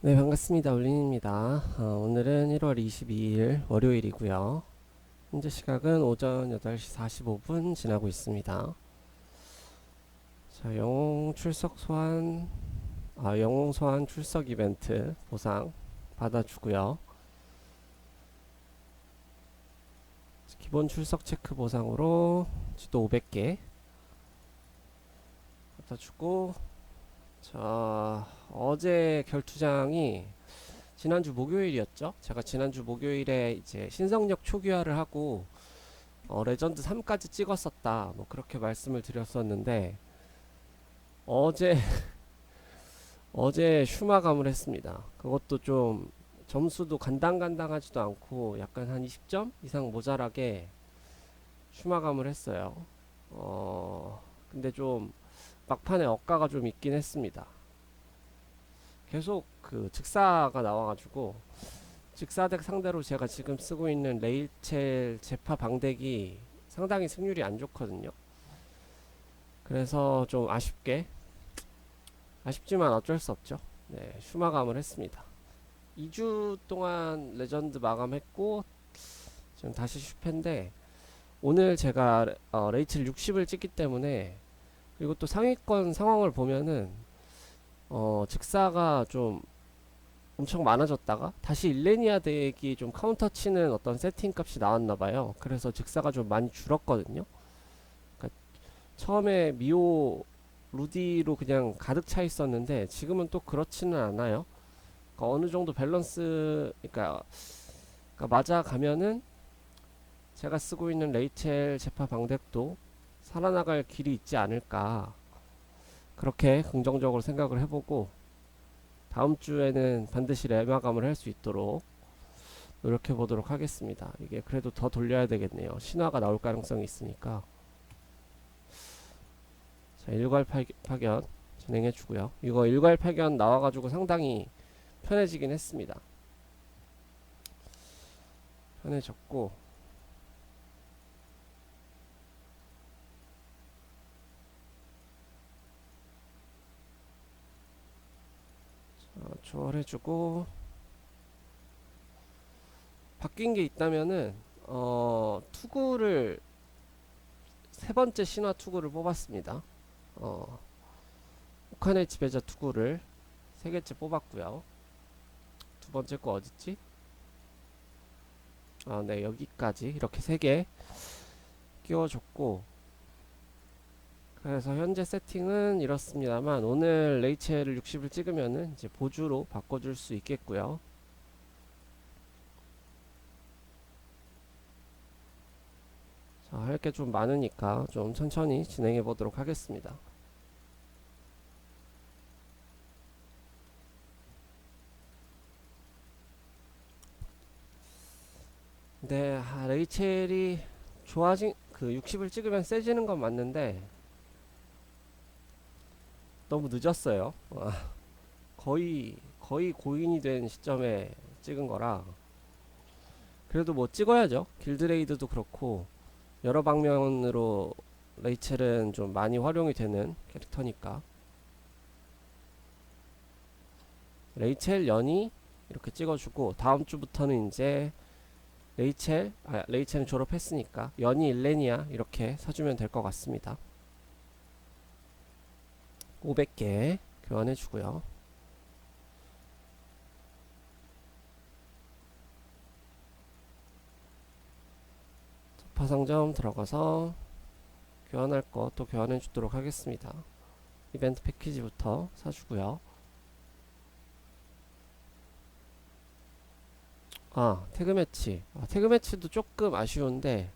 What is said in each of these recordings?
네, 반갑습니다. 올린입니다. 어, 오늘은 1월 22일 월요일이고요. 현재 시각은 오전 8시 45분 지나고 있습니다. 자, 영웅 출석 소환, 아, 영웅 소환 출석 이벤트 보상 받아주고요. 기본 출석 체크 보상으로 지도 500개 받아주고 자, 어제 결투장이 지난주 목요일이었죠? 제가 지난주 목요일에 이제 신성력 초기화를 하고 어, 레전드 3까지 찍었었다. 뭐 그렇게 말씀을 드렸었는데 어제 어제 슈마감을 했습니다. 그것도 좀 점수도 간당간당하지도 않고 약간 한 20점 이상 모자라게 슈마감을 했어요. 어, 근데 좀 막판에 억가가 좀 있긴 했습니다. 계속 그 즉사가 나와가지고 즉사덱 상대로 제가 지금 쓰고 있는 레이첼 제파 방덱이 상당히 승률이 안 좋거든요. 그래서 좀 아쉽게 아쉽지만 어쩔 수 없죠. 네, 슈마감을 했습니다. 2주 동안 레전드 마감했고 지금 다시 슈페인데 오늘 제가 어, 레이첼 60을 찍기 때문에 그리고 또 상위권 상황을 보면은 어 즉사가 좀 엄청 많아졌다가 다시 일레니아 덱이 좀 카운터 치는 어떤 세팅 값이 나왔나 봐요. 그래서 즉사가 좀 많이 줄었거든요. 그러니까 처음에 미오 루디로 그냥 가득 차 있었는데 지금은 또 그렇지는 않아요. 그러니까 어느 정도 밸런스 그러니까, 그러니까 맞아 가면은 제가 쓰고 있는 레이첼 제파 방덱도 살아나갈 길이 있지 않을까 그렇게 긍정적으로 생각을 해보고 다음 주에는 반드시 레마감을 할 수 있도록 노력해 보도록 하겠습니다. 이게 그래도 더 돌려야 되겠네요. 신화가 나올 가능성이 있으니까 자 일괄 파견 진행해 주고요. 이거 일괄 파견 나와가지고 상당히 편해지긴 했습니다. 편해졌고 어, 조월해주고 바뀐 게 있다면은 어 투구를 세 번째 신화 투구를 뽑았습니다. 어 우카네 지배자 투구를 세 개째 뽑았고요. 두 번째 거 어딨지? 아, 네 여기까지 이렇게 세 개 끼워줬고 그래서 현재 세팅은 이렇습니다만 오늘 레이첼을 60을 찍으면은 이제 보주로 바꿔줄 수 있겠고요. 자, 할 게 좀 많으니까 좀 천천히 진행해 보도록 하겠습니다. 네, 아, 레이첼이 좋아진 그 60을 찍으면 세지는 건 맞는데 너무 늦었어요. 와, 거의 거의 고인이 된 시점에 찍은 거라 그래도 뭐 찍어야죠. 길드레이드도 그렇고 여러 방면으로 레이첼은 좀 많이 활용이 되는 캐릭터니까 레이첼 연이 이렇게 찍어주고 다음 주부터는 이제 레이첼 아 레이첼은 졸업했으니까 연이 일레니아 이렇게 사주면 될 것 같습니다. 500개 교환해 주고요. 파상점 들어가서 교환할 거또 교환해 주도록 하겠습니다. 이벤트 패키지부터 사주고요. 아, 태그 매치. 아, 태그 매치도 조금 아쉬운데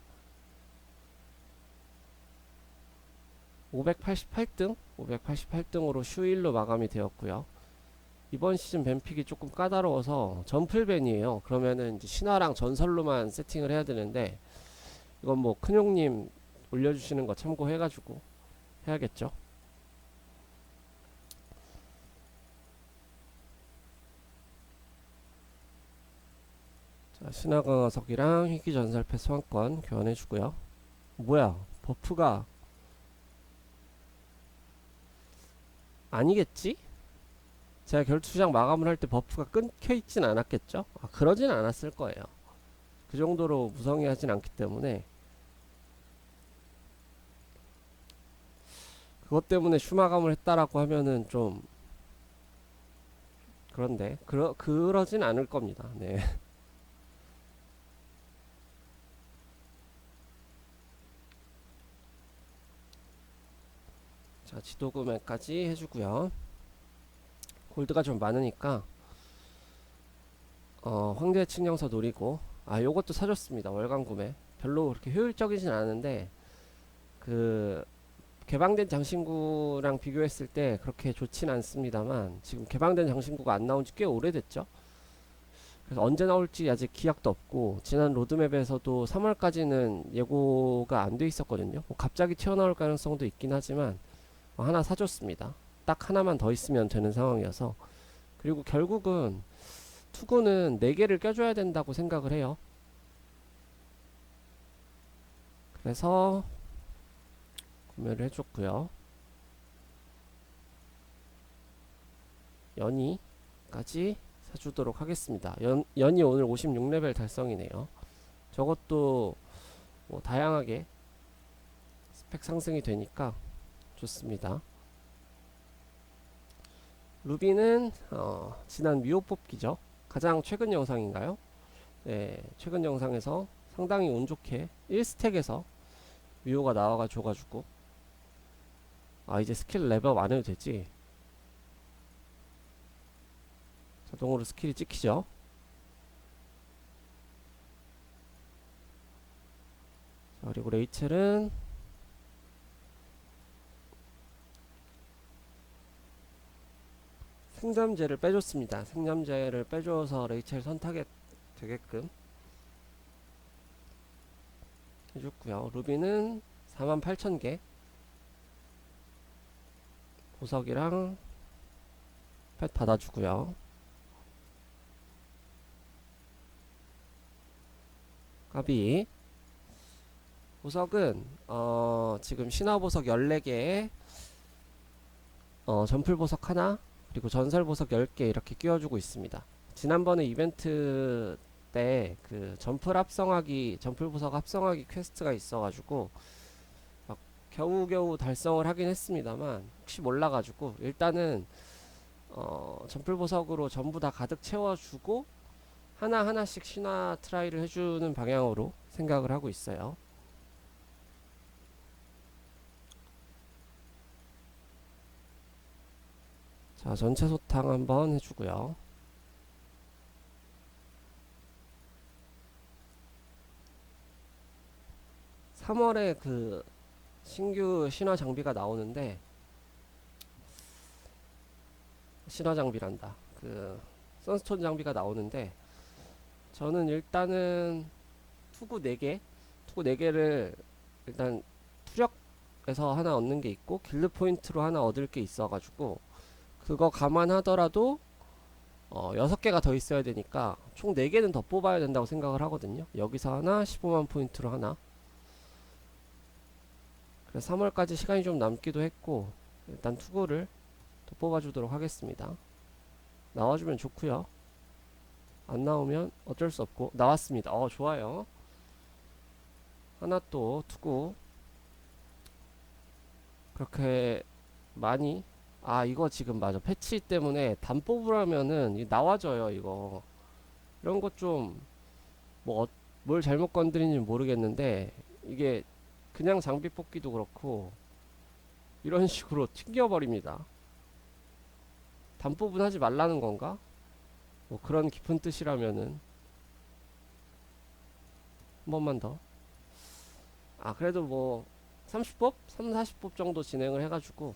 588등? 588등으로 슈1로 마감이 되었고요. 이번 시즌 뱀픽이 조금 까다로워서 전풀벤이에요. 그러면은 이제 신화랑 전설로만 세팅을 해야 되는데 이건 뭐 큰용님 올려주시는 거 참고해가지고 해야겠죠. 자, 신화강화석이랑 희귀전설패 소환권 교환해주고요. 뭐야, 버프가 아니겠지? 제가 결투장 마감을 할 때 버프가 끊겨 있진 않았겠죠? 아, 그러진 않았을 거예요. 그 정도로 무성의하진 않기 때문에 그것 때문에 슈마감을 했다라고 하면은 좀 그런데 그러 그러진 않을 겁니다. 네. 자, 지도 구매까지 해주고요. 골드가 좀 많으니까 어, 황제 측량서 노리고 아 요것도 사줬습니다. 월간 구매. 별로 그렇게 효율적이진 않은데 그 개방된 장신구랑 비교했을 때 그렇게 좋진 않습니다만 지금 개방된 장신구가 안 나온 지 꽤 오래됐죠. 그래서 언제 나올지 아직 기약도 없고 지난 로드맵에서도 3월까지는 예고가 안 돼 있었거든요. 뭐 갑자기 튀어나올 가능성도 있긴 하지만 어, 하나 사줬습니다. 딱 하나만 더 있으면 되는 상황이어서 그리고 결국은 투구는 4개를 껴줘야 된다고 생각을 해요. 그래서 구매를 해줬고요. 연이까지 사주도록 하겠습니다. 연, 연이 오늘 56레벨 달성이네요. 저것도 뭐 다양하게 스펙 상승이 되니까 좋습니다. 루비는 어, 지난 미호 뽑기죠. 가장 최근 영상인가요? 네, 최근 영상에서 상당히 운 좋게 1스택에서 미호가 나와가지고 가지고 아 이제 스킬 레벨업 안 해도 되지 자동으로 스킬이 찍히죠 자, 그리고 레이첼은 생잠제를 빼줬습니다. 생잠제를 빼줘서 레이첼 선택에 되게끔 해줬고요. 루비는 48,000개. 보석이랑 펫 받아주고요. 까비. 보석은 어 지금 신화 보석 14개. 어 전풀 보석 하나 그리고 전설 보석 10개 이렇게 끼워주고 있습니다. 지난번에 이벤트 때그 전풀 합성하기 전풀 보석 합성하기 퀘스트가 있어가지고 겨우겨우 달성을 하긴 했습니다만 혹시 몰라가지고 일단은 어, 전풀보석으로 전부 다 가득 채워주고 하나하나씩 신화 트라이를 해주는 방향으로 생각을 하고 있어요. 자, 전체 소탕 한번 해주고요. (3월에) 그 신규 신화 장비가 나오는데 신화 장비란다. 그 선스톤 장비가 나오는데 저는 일단은 투구 4개, 투구 4개를 일단 투력에서 하나 얻는 게 있고 길드 포인트로 하나 얻을 게 있어 가지고 그거 감안하더라도 어, 6개가 더 있어야 되니까 총 4개는 더 뽑아야 된다고 생각을 하거든요. 여기서 하나, 15만 포인트로 하나. 그래서 3월까지 시간이 좀 남기도 했고 일단 투구를 더 뽑아주도록 하겠습니다. 나와주면 좋고요. 안 나오면 어쩔 수 없고 나왔습니다. 어 좋아요. 하나 또 투구 그렇게 많이 아 이거 지금 맞아 패치 때문에 단 뽑으라면은 나와줘요 이거 이런 것 좀 뭐 뭘 잘못 건드린지 모르겠는데 이게 그냥 장비 뽑기도 그렇고 이런 식으로 튕겨버립니다. 단법은 하지 말라는 건가? 뭐 그런 깊은 뜻이라면은 한 번만 더. 아 그래도 뭐 30법? 3, 40법 정도 진행을 해가지고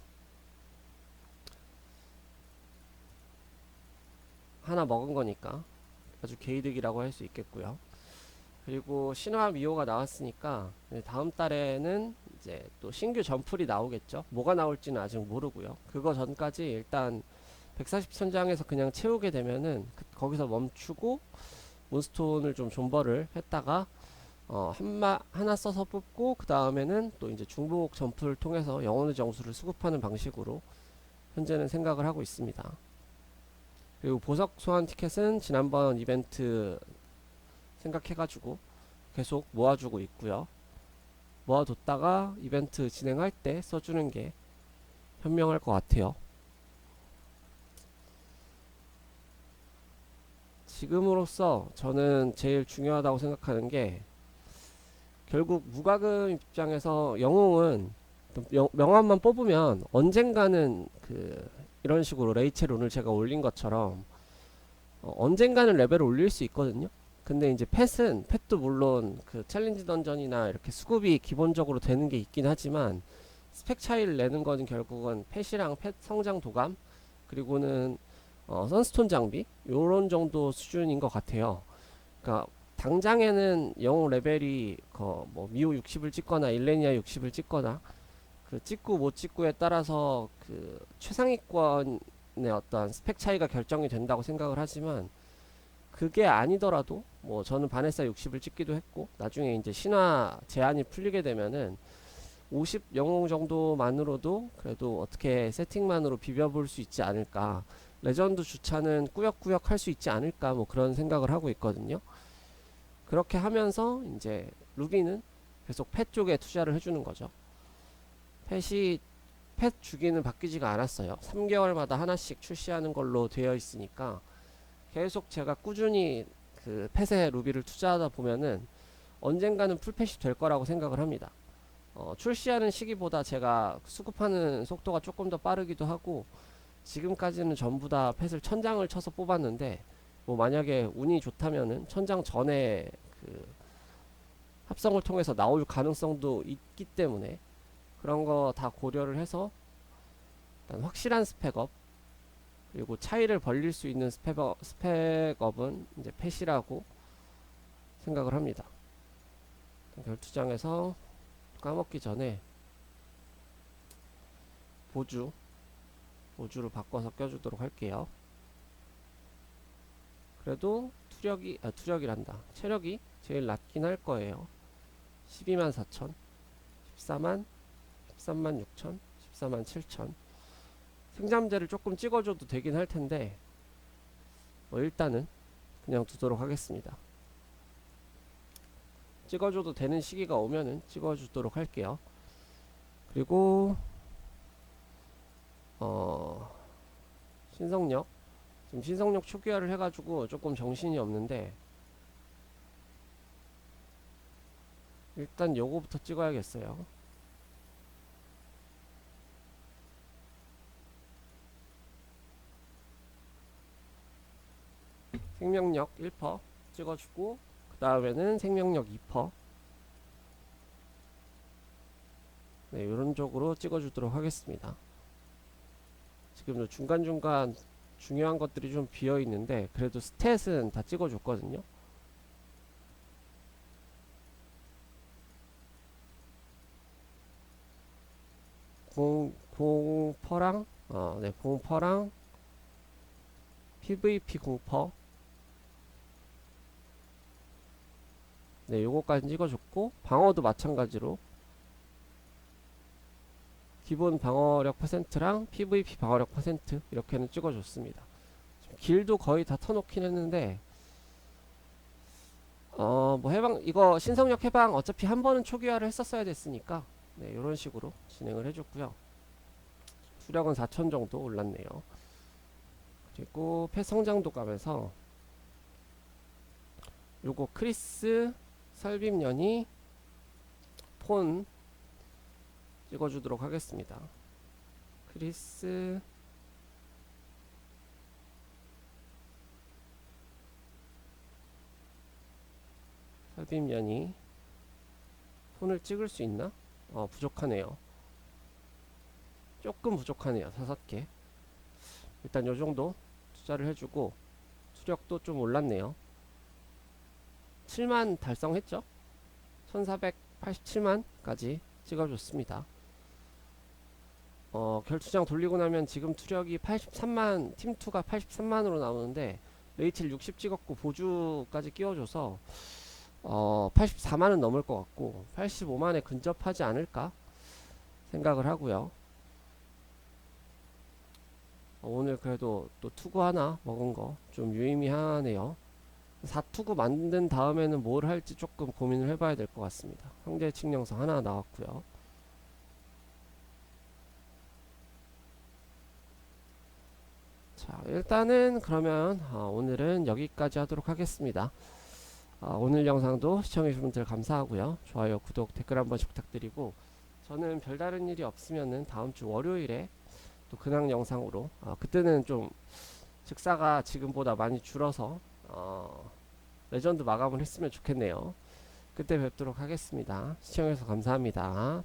하나 먹은 거니까 아주 개이득이라고 할 수 있겠고요. 그리고 신화 미호가 나왔으니까 다음 달에는 이제 또 신규 전풀이 나오겠죠. 뭐가 나올지는 아직 모르고요. 그거 전까지 일단 140천장에서 그냥 채우게 되면은 그, 거기서 멈추고 몬스톤을 좀 존버를 했다가 어, 한마 하나 써서 뽑고 그 다음에는 또 이제 중복 점프를 통해서 영혼의 정수를 수급하는 방식으로 현재는 생각을 하고 있습니다. 그리고 보석 소환 티켓은 지난번 이벤트 생각해가지고 계속 모아주고 있고요. 모아뒀다가 이벤트 진행할 때 써주는 게 현명할 것 같아요. 지금으로서 저는 제일 중요하다고 생각하는 게 결국 무과금 입장에서 영웅은 명- 명함만 뽑으면 언젠가는 그 이런 식으로 레이첼 오늘 제가 올린 것처럼 어, 언젠가는 레벨을 올릴 수 있거든요. 근데 이제 펫은 펫도 물론 그 챌린지 던전이나 이렇게 수급이 기본적으로 되는 게 있긴 하지만 스펙 차이를 내는 거는 결국은 펫이랑 펫 성장 도감 그리고는 어, 선스톤 장비 요런 정도 수준인 것 같아요. 그러니까 당장에는 영웅 레벨이 그 뭐 미호 60을 찍거나 일레니아 60을 찍거나 그 찍고 못 찍고에 따라서 그 최상위권의 어떤 스펙 차이가 결정이 된다고 생각을 하지만 그게 아니더라도 뭐 저는 바네사 60을 찍기도 했고 나중에 이제 신화 제한이 풀리게 되면은 50 영웅 정도만으로도 그래도 어떻게 세팅만으로 비벼볼 수 있지 않을까. 레전드 주차는 꾸역꾸역 할 수 있지 않을까 뭐 그런 생각을 하고 있거든요. 그렇게 하면서 이제 루비는 계속 펫 쪽에 투자를 해주는 거죠 펫이 펫 주기는 바뀌지가 않았어요 3개월마다 하나씩 출시하는 걸로 되어 있으니까 계속 제가 꾸준히 그 펫에 루비를 투자하다 보면은 언젠가는 풀펫이 될 거라고 생각을 합니다. 어, 출시하는 시기보다 제가 수급하는 속도가 조금 더 빠르기도 하고 지금까지는 전부 다 펫을 천장을 쳐서 뽑았는데 뭐 만약에 운이 좋다면은 천장 전에 그 합성을 통해서 나올 가능성도 있기 때문에 그런 거 다 고려를 해서 일단 확실한 스펙업 그리고 차이를 벌릴 수 있는 스펙업, 스펙업은 이제 펫이라고 생각을 합니다. 결투장에서 까먹기 전에 보주 보주로 바꿔서 껴주도록 할게요. 그래도 투력이 아 투력이란다. 체력이 제일 낮긴 할 거예요. 12만 4천, 14만, 13만 6천, 14만 7천. 생잠제를 조금 찍어줘도 되긴 할 텐데 뭐 일단은 그냥 두도록 하겠습니다. 찍어줘도 되는 시기가 오면은 찍어주도록 할게요. 그리고 어 신성력 지금 신성력 초기화를 해가지고 조금 정신이 없는데 일단 요거부터 찍어야겠어요. 생명력 1% 찍어주고 그 다음에는 생명력 2%. 네, 이런 쪽으로 찍어주도록 하겠습니다. 지금 중간중간 중요한 것들이 좀 비어 있는데 그래도 스탯은 다 찍어줬거든요. 공, 공퍼랑, 어, 네, 공퍼랑 PVP 공퍼 네, 요거까지 찍어줬고 방어도 마찬가지로 기본 방어력 퍼센트랑 PVP 방어력 퍼센트 이렇게는 찍어줬습니다. 길도 거의 다 터놓긴 했는데 어 뭐 해방 이거 신성력 해방 어차피 한 번은 초기화를 했었어야 됐으니까 네 이런 식으로 진행을 해줬고요. 수력은 4천 정도 올랐네요. 그리고 폐성장도 가면서 요거 크리스 설빔년이 폰 찍어주도록 하겠습니다. 크리스 설빔년이 폰을 찍을 수 있나? 어 부족하네요. 조금 부족하네요. 다섯 개. 일단 요 정도 투자를 해주고 수력도 좀 올랐네요. 7만 달성했죠? 1487만까지 찍어줬습니다. 어, 결투장 돌리고 나면 지금 투력이 83만, 팀2가 83만으로 나오는데, 레이첼 60 찍었고, 보주까지 끼워줘서, 어, 84만은 넘을 것 같고, 85만에 근접하지 않을까 생각을 하고요. 어, 오늘 그래도 또 투구 하나 먹은 거 좀 유의미하네요. 4투구 만든 다음에는 뭘 할지 조금 고민을 해봐야 될 것 같습니다. 황제 칙령성 하나 나왔고요. 자, 일단은 그러면 어, 오늘은 여기까지 하도록 하겠습니다. 어, 오늘 영상도 시청해주신 분들 감사하고요. 좋아요, 구독, 댓글 한 번씩 부탁드리고 저는 별다른 일이 없으면은 다음 주 월요일에 또 근황 영상으로 어, 그때는 좀 식사가 지금보다 많이 줄어서 어, 레전드 마감을 했으면 좋겠네요. 그때 뵙도록 하겠습니다. 시청해주셔서 감사합니다.